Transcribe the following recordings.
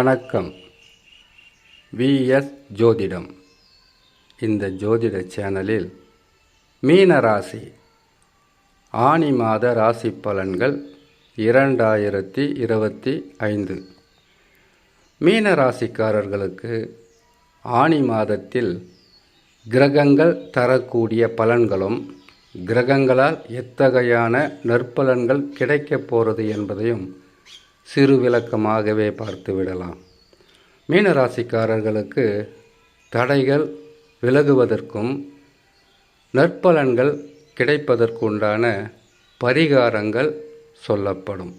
வணக்கம். விஎஸ் ஜோதிடம். இந்த ஜோதிட சேனலில் மீன ராசி ஆனி மாத ராசி பலன்கள் இரண்டாயிரத்தி இருபத்தி ஐந்து. மீன ராசிக்காரர்களுக்கு ஆனி மாதத்தில் கிரகங்கள் தரக்கூடிய பலன்களும் கிரகங்களால் எத்தகையான நற்பலன்கள் கிடைக்கப் போகிறது என்பதையும் சிறு விளக்கமாகவே பார்த்து விடலாம். மீனராசிக்காரர்களுக்கு தடைகள் விலகுவதற்கும் நற்பலன்கள் கிடைப்பதற்குண்டான பரிகாரங்கள் சொல்லப்படும்.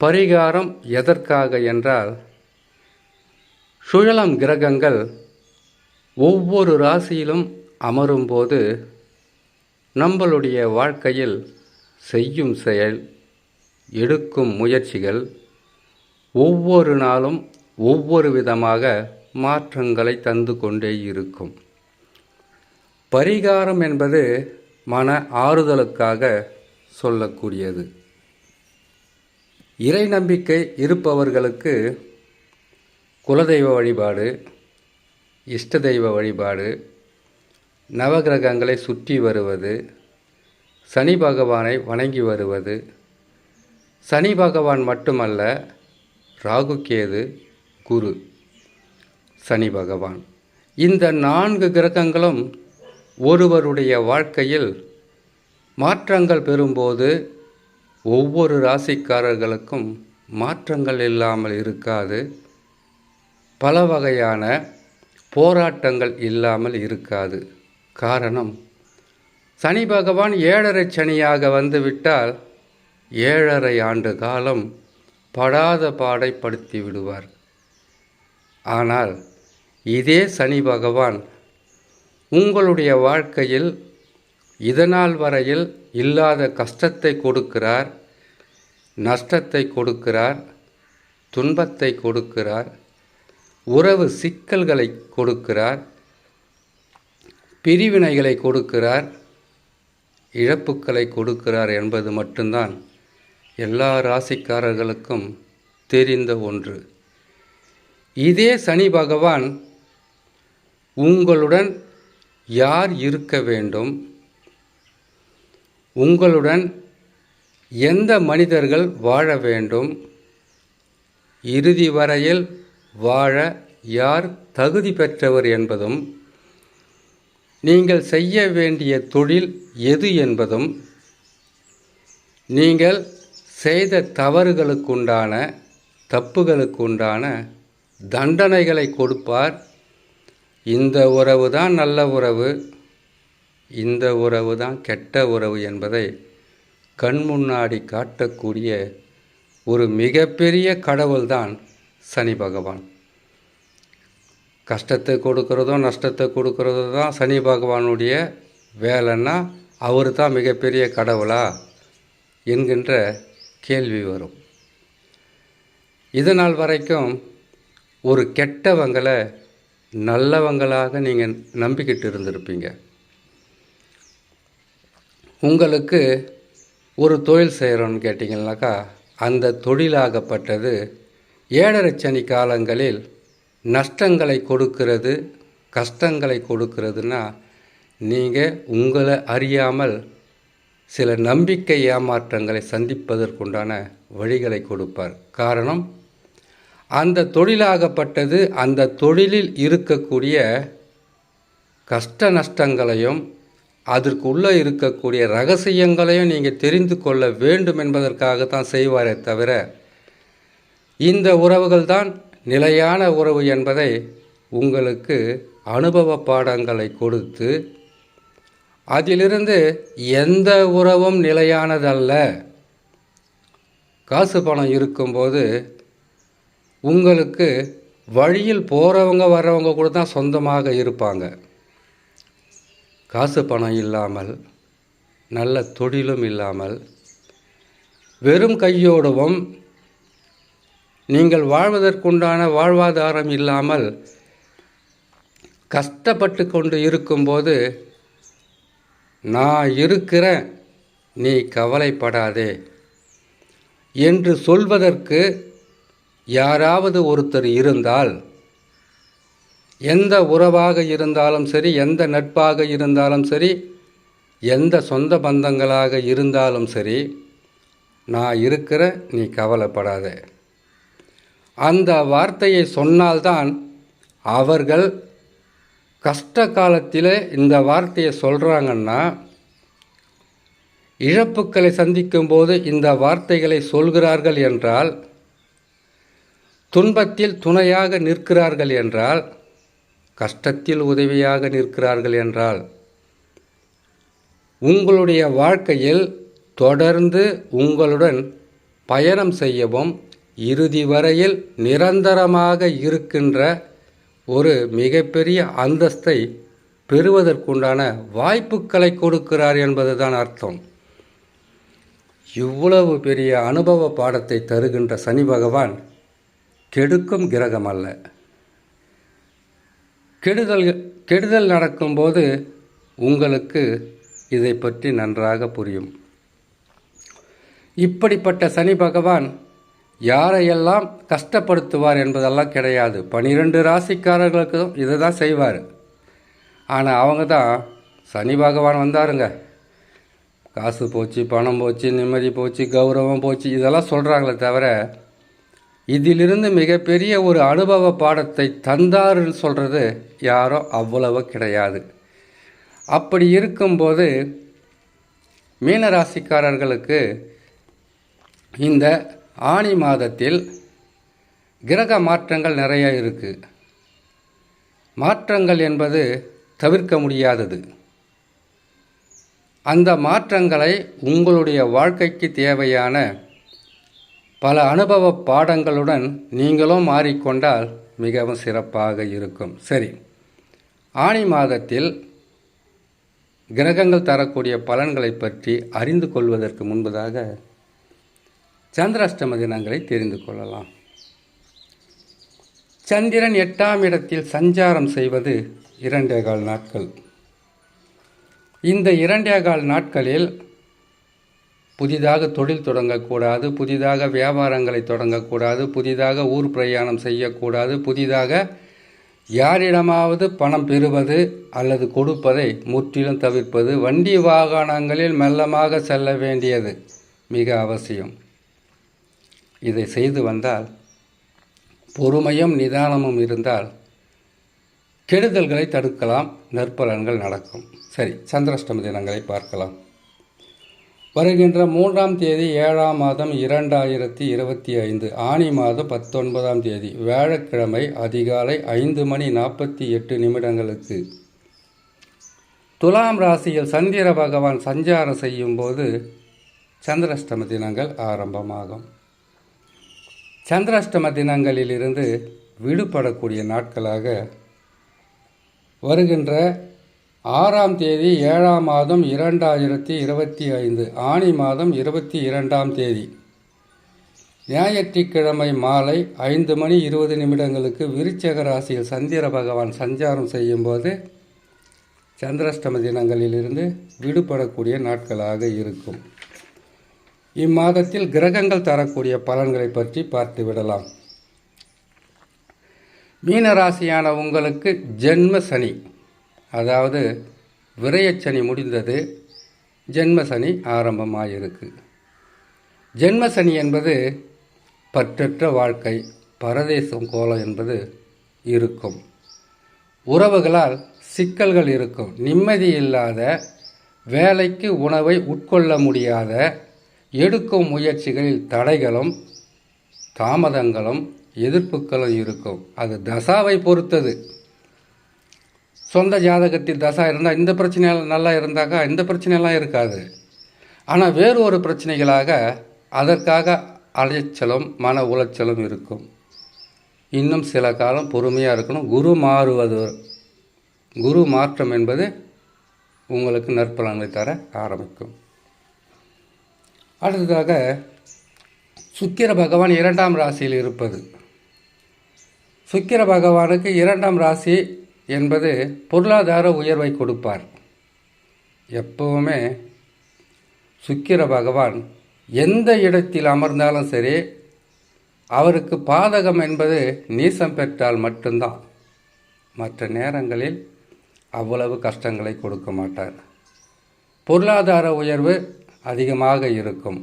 பரிகாரம் எதற்காக என்றால் சுழலம் கிரகங்கள் ஒவ்வொரு ராசியிலும் அமரும்போது நம்மளுடைய வாழ்க்கையில் செய்யும் செயல் எடுக்கும் முயற்சிகள் ஒவ்வொரு நாளும் ஒவ்வொரு விதமாக மாற்றங்களை தந்து கொண்டே இருக்கும். பரிகாரம் என்பது மன ஆறுதலுக்காக சொல்லக்கூடியது. இறை நம்பிக்கை இருப்பவர்களுக்கு குலதெய்வ வழிபாடு இஷ்ட தெய்வ வழிபாடு நவகிரகங்களை சுற்றி வருவது சனி பகவானை வணங்கி வருவது சனி பகவான் மட்டுமல்ல ராகு கேது குரு சனி பகவான். இந்த நான்கு கிரகங்களும் ஒருவருடைய வாழ்க்கையில் மாற்றங்கள் பெறும்போது ஒவ்வொரு ராசிக்காரர்களுக்கும் மாற்றங்கள் இல்லாமல் இருக்காது. பல வகையான போராட்டங்கள் இல்லாமல் இருக்காது. காரணம் சனி பகவான் ஏழரை சனியாக வந்துவிட்டால் ஏழரை ஆண்டு காலம் படாத பாடைப்படுத்தி விடுவார். ஆனால் இதே சனி பகவான் உங்களுடைய வாழ்க்கையில் இதனால் வரையில் இல்லாத கஷ்டத்தை கொடுக்கிறார் நஷ்டத்தை கொடுக்கிறார் துன்பத்தை கொடுக்கிறார் உறவு சிக்கல்களை கொடுக்கிறார் பிரிவினைகளை கொடுக்கிறார் இழப்புக்களை கொடுக்கிறார் என்பது மட்டும்தான். எல்லா ராசிக்காரர்களுக்கும் தெரிந்த ஒன்று. இதே சனி பகவான் உங்களுடன் யார் இருக்க வேண்டும்? உங்களுடன் எந்த மனிதர்கள் வாழ வேண்டும்? இறுதி வரையில் வாழ யார் தகுதி பெற்றவர் என்பதும் நீங்கள் செய்ய வேண்டிய தொழில் எது என்பதும் நீங்கள் செய்த தவறுகளுக்குண்டான தப்புகளுக்குண்டான தண்டனைகளை கொடுப்பார். இந்த உறவு தான் நல்ல உறவு. இந்த உறவு தான் கெட்ட உறவு என்பதை கண் முன்னாடி காட்டக்கூடிய ஒரு மிகப்பெரிய கடவுள்தான் சனி பகவான். கஷ்டத்தை கொடுக்கறதும் நஷ்டத்தை கொடுக்கறதும் தான் சனி பகவானுடைய வேலைன்னா அவர் தான் மிகப்பெரிய கடவுளா? என்கின்ற கேள்வி வரும். இதனால் வரைக்கும் ஒரு கெட்டவங்களை நல்லவங்களாக நீங்கள் நம்பிக்கிட்டு இருந்திருப்பீங்க. உங்களுக்கு ஒரு தொழில் செய்கிறோன்னு கேட்டிங்கனாக்கா அந்த தொழிலாகப்பட்டது ஏழரை சனி காலங்களில் நஷ்டங்களை கொடுக்கிறது கஷ்டங்களை கொடுக்கிறதுனா நீங்கள் உங்களை அறியாமல் சில நம்பிக்கை ஏமாற்றங்களை சந்திப்பதற்குண்டான வழிகளை கொடுப்பார். காரணம் அந்த தொழிலாகப்பட்டது அந்த தொழிலில் இருக்கக்கூடிய கஷ்ட நஷ்டங்களையும் அதற்குள்ளே இருக்கக்கூடிய ரகசியங்களையும் நீங்கள் தெரிந்து கொள்ள வேண்டும் என்பதற்காக தான் செய்வாரே தவிர இந்த உறவுகள் தான் நிலையான உறவு என்பதை உங்களுக்கு அனுபவ பாடங்களை கொடுத்து அதிலிருந்து எந்த உறவும் நிலையானதல்ல. காசு பணம் இருக்கும்போது உங்களுக்கு வழியில் போகிறவங்க வர்றவங்க கூட தான் சொந்தமாக இருப்பாங்க. காசு பணம் இல்லாமல் நல்ல தொழிலும் இல்லாமல் வெறும் கையோடவும் நீங்கள் வாழ்வதற்குண்டான வாழ்வாதாரம் இல்லாமல் கஷ்டப்பட்டு கொண்டு இருக்கும்போது நான் இருக்கிறேன் நீ கவலைப்படாதே. என்று சொல்வதற்கு யாராவது ஒருத்தர் இருந்தால் எந்த உறவாக இருந்தாலும் சரி எந்த நட்பாக இருந்தாலும் சரி எந்த சொந்த பந்தங்களாக இருந்தாலும் சரி நான் இருக்கிற நீ கவலைப்படாத. அந்த வார்த்தையை சொன்னால்தான் அவர்கள் கஷ்ட காலத்தில் இந்த வார்த்தையை சொல்கிறாங்கன்னா இழப்புக்களை சந்திக்கும்போது இந்த வார்த்தைகளை சொல்கிறார்கள் என்றால் துன்பத்தில் துணையாக நிற்கிறார்கள் என்றால் கஷ்டத்தில் உதவியாக நிற்கிறார்கள் என்றால் உங்களுடைய வாழ்க்கையில் தொடர்ந்து உங்களுடன் பயணம் செய்யவும் இறுதி வரையில் நிரந்தரமாக இருக்கின்ற ஒரு மிகப்பெரிய அந்தஸ்தை பெறுவதற்குண்டான வாய்ப்புகளை கொடுக்கிறார் என்பதுதான் அர்த்தம். இவ்வளவு பெரிய அனுபவ பாடத்தை தருகின்ற சனி பகவான் கெடுக்கும் கிரகம் அல்ல. கெடுதல் கெடுதல் நடக்கும்போது உங்களுக்கு இதை பற்றி நன்றாக புரியும். இப்படிப்பட்ட சனி பகவான் யாரையெல்லாம் கஷ்டப்படுத்துவார் என்பதெல்லாம் கிடையாது. பனிரெண்டு ராசிக்காரர்களுக்கும் இதை தான் செய்வார். ஆனால் அவங்க தான் சனி பகவான் வந்தாருங்க. காசு போச்சு பணம் போச்சு நிம்மதி போச்சு கௌரவம் போச்சு இதெல்லாம் சொல்கிறாங்களே தவிர இதிலிருந்து மிகப்பெரிய ஒரு அனுபவ பாடத்தை தந்தாருன்னு சொல்கிறது யாரும் அவ்வளவு கிடையாது. அப்படி இருக்கும்போது மீனராசிக்காரர்களுக்கு இந்த ஆணி மாதத்தில் கிரக மாற்றங்கள் நிறைய இருக்குது மாற்றங்கள் என்பது தவிர்க்க முடியாதது. அந்த மாற்றங்களை உங்களுடைய வாழ்க்கைக்கு தேவையான பல அனுபவ பாடங்களுடன் நீங்களும் மாறிக்கொண்டால் மிகவும் சிறப்பாக இருக்கும். சரி ஆணி மாதத்தில் கிரகங்கள் தரக்கூடிய பலன்களை பற்றி அறிந்து கொள்வதற்கு முன்பதாக சந்திராஷ்டம தினங்களை தெரிந்து கொள்ளலாம். சந்திரன் எட்டாம் இடத்தில் சஞ்சாரம் செய்வது இரண்டே கால் நாட்கள். இந்த இரண்டே கால் நாட்களில் புதிதாக தொழில் தொடங்கக்கூடாது புதிதாக வியாபாரங்களை தொடங்கக்கூடாது புதிதாக ஊர் பிரயாணம் செய்யக்கூடாது புதிதாக யாரிடமாவது பணம் பெறுவது அல்லது கொடுப்பதை முற்றிலும் தவிர்ப்பது வண்டி வாகனங்களில் மெல்லமாக செல்ல வேண்டியது மிக அவசியம். இதை செய்து வந்தால் பொறுமையும் நிதானமும் இருந்தால் கெடுதல்களை தடுக்கலாம் நற்பலன்கள் நடக்கும். சரி சந்திராஷ்டம தினங்களை பார்க்கலாம். வருகின்ற மூன்றாம் தேதி ஏழாம் மாதம் இரண்டாயிரத்தி இருபத்தி ஐந்து ஆணி மாதம் பத்தொன்பதாம் தேதி வியாழக்கிழமை அதிகாலை ஐந்து மணி நாற்பத்தி எட்டு நிமிடங்களுக்கு. துலாம் ராசியில் சந்திர பகவான் சஞ்சாரம் செய்யும்போது சந்திரஷ்டம சந்திராஷ்டம தினங்கள் ஆரம்பமாகும். சந்திராஷ்டம தினங்களிலிருந்து விடுபடக்கூடிய நாட்களாக வருகின்ற ஆறாம் தேதி ஏழாம் மாதம் இரண்டாயிரத்தி இருபத்தி ஐந்து ஆணி மாதம் இருபத்தி இரண்டாம் தேதி. ஞாயிற்றுக்கிழமை மாலை ஐந்து மணி இருபது நிமிடங்களுக்கு விருச்சக ராசியில் சந்திர பகவான் சஞ்சாரம் செய்யும்போது சந்திராஷ்டம தினங்களிலிருந்து விடுபடக்கூடிய நாட்களாக இருக்கும். இம்மாதத்தில் கிரகங்கள் தரக்கூடிய பலன்களை பற்றி பார்த்து விடலாம். மீனராசியான உங்களுக்கு ஜென்ம சனி அதாவது விரயச்சனி முடிந்தது ஜென்ம சனி ஆரம்பமாயிருக்கு. ஜென்ம சனி என்பது பற்றற்ற வாழ்க்கை பரதேசம் கோலம் என்பது இருக்கும். உறவுகளால் சிக்கல்கள் இருக்கும். நிம்மதி இல்லாத வேலைக்கு உணவை உட்கொள்ள முடியாத எடுக்கும் முயற்சிகளில் தடைகளும் தாமதங்களும் எதிர்ப்புகளும் இருக்கும். அது தசாவை பொறுத்தது. சொந்த ஜாதகத்தில் தசா இருந்தால் இந்த பிரச்சனை நல்லா இருந்தாக்கா இந்த பிரச்சனையெல்லாம் இருக்காது. ஆனால் வேறு ஒரு பிரச்சனைகளாக அதற்காக அலைச்சலும் மன உளைச்சலும் இருக்கும். இன்னும் சில காலம் பொறுமையாக இருக்கணும். குரு மாறுவது குரு மாற்றம் என்பது உங்களுக்கு நற்பலன்களை தர ஆரம்பிக்கும். அடுத்ததாக சுக்கிர பகவான் இரண்டாம் ராசியில் இருப்பது. சுக்கிர பகவானுக்கு இரண்டாம் ராசி என்பது பொருளாதார உயர்வை கொடுப்பார். எப்பவுமே சுக்கிர பகவான் எந்த இடத்தில் அமர்ந்தாலும் சரி அவருக்கு பாதகம் என்பது நீசம் பெற்றால் மட்டும்தான். மற்ற நேரங்களில் அவ்வளவு கஷ்டங்களை கொடுக்க மாட்டார். பொருளாதார உயர்வு அதிகமாக இருக்கும்.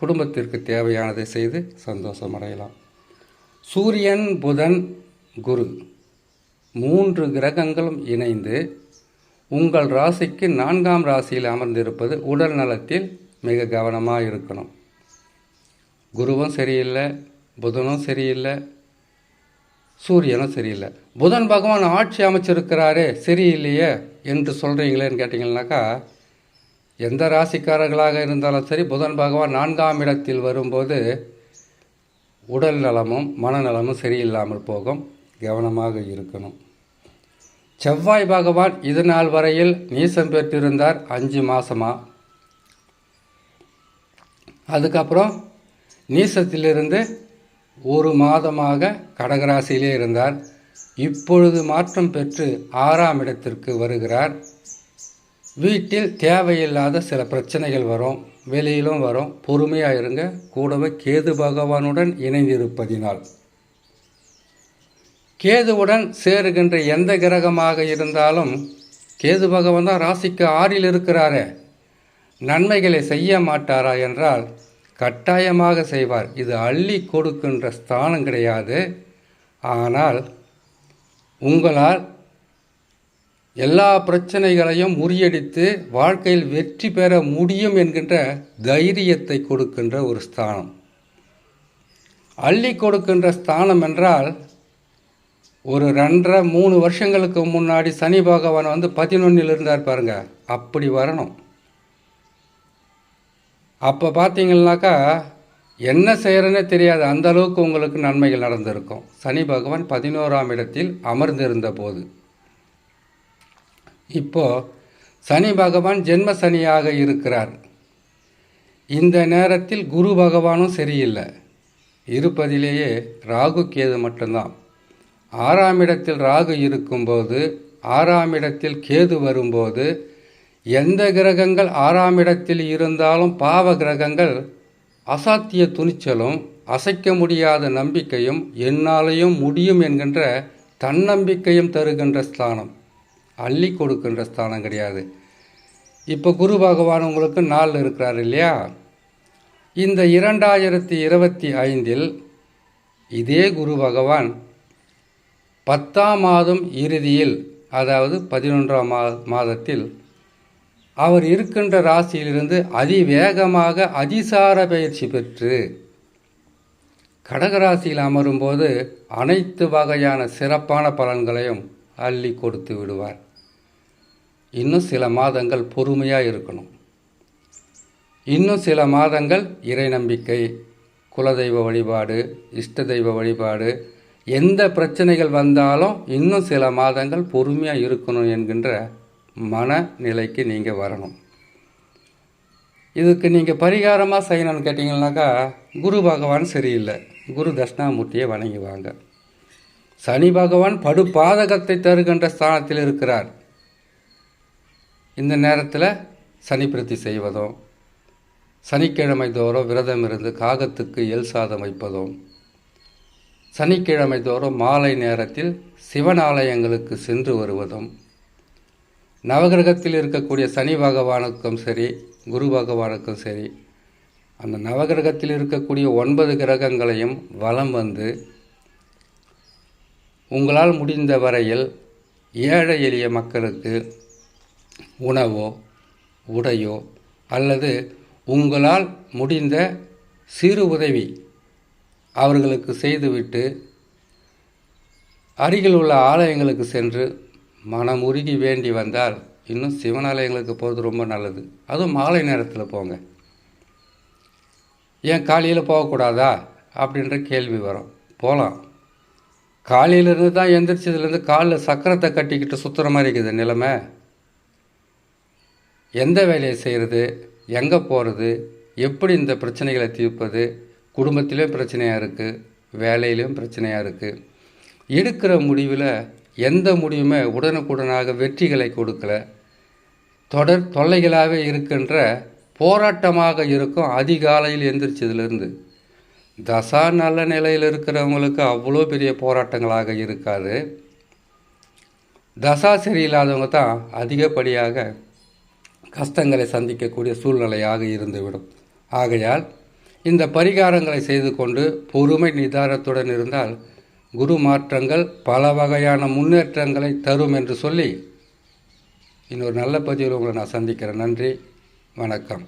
குடும்பத்திற்கு தேவையானதை செய்து சந்தோஷமடையலாம் சூரியன் புதன் குரு மூன்று கிரகங்களும் இணைந்து உங்கள் ராசிக்கு நான்காம் ராசியில் அமர்ந்திருப்பது உடல் நலத்தில் மிக கவனமாக இருக்கணும். குருவும் சரியில்லை புதனும் சரியில்லை சூரியனும் சரியில்லை. புதன் பகவான் ஆட்சி அமைச்சிருக்கிறாரே சரியில்லையே என்று சொல்கிறீங்களேன்னு கேட்டிங்கன்னாக்கா எந்த ராசிக்காரர்களாக இருந்தாலும் சரி புதன் பகவான் நான்காம் இடத்தில் வரும்போது உடல் நலமும் மனநலமும் சரியில்லாமல் போகும். கவனமாக இருக்கணும். செவ்வாய் பகவான் இது நாள் வரையில் நீசம் பெற்றிருந்தார். அஞ்சு மாதமாக அதுக்கப்புறம் நீசத்திலிருந்து ஒரு மாதமாக கடகராசியிலே இருந்தார். இப்பொழுது மாற்றம் பெற்று ஆறாம் இடத்திற்கு வருகிறார். வீட்டில் தேவையில்லாத சில பிரச்சனைகள் வரும் வெளியிலும் வரும். பொறுமையாக இருங்க கூடவே கேது பகவானுடன் இணைந்திருப்பதினால். கேதுவுடன் சேருகின்ற எந்த கிரகமாக இருந்தாலும் கேது பகவான் தான் ராசிக்கு ஆறில் இருக்கிறாரே. நன்மைகளை செய்ய மாட்டாரா என்றால் கட்டாயமாக செய்வார். இது அள்ளி கொடுக்கின்ற ஸ்தானம் கிடையாது. ஆனால் உங்களால் எல்லா பிரச்சனைகளையும் முறியடித்து வாழ்க்கையில் வெற்றி பெற முடியும் என்கின்ற தைரியத்தை கொடுக்கின்ற ஒரு ஸ்தானம். அள்ளி கொடுக்கின்ற ஸ்தானம் என்றால் ஒரு ரெண்டரை மூணு வருஷங்களுக்கு முன்னாடி சனி பகவான் வந்து பதினொன்னில் இருந்தார் பாருங்க அப்படி வரணும். அப்போ பார்த்தீங்கன்னாக்கா என்ன செய்கிறேன்னே தெரியாது அந்த அளவுக்கு உங்களுக்கு நன்மைகள் நடந்திருக்கும். சனி பகவான் பதினோராம் இடத்தில் அமர்ந்திருந்த போது. இப்போ சனி பகவான் ஜென்ம சனியாக இருக்கிறார். இந்த நேரத்தில் குரு பகவானும் சரியில்லை. இருப்பதிலேயே ராகு கேது மட்டும்தான். ஆறாம் இடத்தில் ராகு இருக்கும்போது ஆறாம் இடத்தில் கேது வரும்போது எந்த கிரகங்கள் ஆறாம் இடத்தில் இருந்தாலும் பாவ கிரகங்கள் அசாத்திய துணிச்சலும் அசைக்க முடியாத நம்பிக்கையும் என்னாலேயும் முடியும் என்கின்ற தன்னம்பிக்கையும் தருகின்ற ஸ்தானம். அள்ளி கொடுக்கின்ற ஸ்தானம் கிடையாது. இப்போ குரு பகவான் உங்களுக்கு நாளில் இருக்கிறார் இல்லையா? இந்த இரண்டாயிரத்தி இருபத்தி ஐந்தில் இதே குரு பகவான் பத்தாம் மாதம் இறுதியில் அதாவது பதினொன்றாம் மா மாதத்தில் அவர் இருக்கின்ற ராசியிலிருந்து அதிவேகமாக அதிசார பயிற்சி பெற்று கடகராசியில் அமரும்போது அனைத்து வகையான சிறப்பான பலன்களையும் அள்ளி கொடுத்து விடுவார். இன்னும் சில மாதங்கள் பொறுமையாக இருக்கணும். இன்னும் சில மாதங்கள் இறை நம்பிக்கை குலதெய்வ வழிபாடு இஷ்ட தெய்வ வழிபாடு எந்த பிரச்சனைகள் வந்தாலும் இன்னும் சில மாதங்கள் பொறுமையாக இருக்கணும் என்கின்ற மனநிலைக்கு நீங்கள் வரணும். இதுக்கு நீங்கள் பரிகாரமாக செய்யணும்னு கேட்டிங்கனாக்கா குரு பகவான் சரியில்லை. குரு தட்சிணாமூர்த்தியை வணங்கிவாங்க. சனி பகவான் படு பாதகத்தை தருகின்ற ஸ்தானத்தில் இருக்கிறார். இந்த நேரத்தில் சனி செய்வதும் சனிக்கிழமை தோறும் விரதம் இருந்து காகத்துக்கு எல் சாதம் வைப்பதும் சனிக்கிழமை தோறும் மாலை நேரத்தில் சிவன் ஆலயங்களுக்கு சென்று வருவதும் நவகிரகத்தில் இருக்கக்கூடிய சனி பகவானுக்கும் சரி குரு பகவானுக்கும் சரி அந்த நவகிரகத்தில் இருக்கக்கூடிய ஒன்பது கிரகங்களையும் வலம் வந்து உங்களால் முடிந்த வரையில் ஏழை எளிய மக்களுக்கு உணவோ உடையோ அல்லது உங்களால் முடிந்த சிறு உதவி அவர்களுக்கு செய்துவிட்டு அருகில் உள்ள ஆலயங்களுக்கு சென்று மனமுருகி வேண்டி வந்தால் இன்னும் சிவனாலயங்களுக்கு போகிறது ரொம்ப நல்லது. அதுவும் மாலை நேரத்தில் போங்க. ஏன் காலையில் போகக்கூடாதா? அப்படின்ற கேள்வி வரும். போகலாம் காலையிலேருந்து தான் எந்திரிச்சதுலேருந்து காலில் சக்கரத்தை கட்டிக்கிட்டு சுற்றுற மாதிரி இருக்குது நிலைமை. எந்த வேலையை செய்கிறது எங்கே போகிறது எப்படி இந்த பிரச்சனைகளை தீர்ப்பது குடும்பத்திலையும் பிரச்சனையாக இருக்குது வேலையிலையும் பிரச்சனையாக இருக்குது எடுக்கிற முடிவில் எந்த முடிவுமே உடனுக்குடனாக வெற்றிகளை கொடுக்கல. தொடர் தொல்லைகளாகவே இருக்கின்ற போராட்டமாக இருக்கும் அதிகாலையில் எந்திரிச்சதுலேருந்து. தசா நல்ல நிலையில் இருக்கிறவங்களுக்கு அவ்வளோ பெரிய போராட்டங்களாக இருக்காது. தசா சரியில்லாதவங்க தான் அதிகப்படியாக கஷ்டங்களை சந்திக்கக்கூடிய சூழ்நிலையாக இருந்துவிடும். ஆகையால் இந்த பரிகாரங்களை செய்து கொண்டு பொறுமை நிதானத்துடன் இருந்தால் குரு மாற்றங்கள் பல வகையான முன்னேற்றங்களை தரும் என்று சொல்லி இன்னொரு நல்ல பதிவில் உங்களை நான் சந்திக்கிறேன். நன்றி வணக்கம்.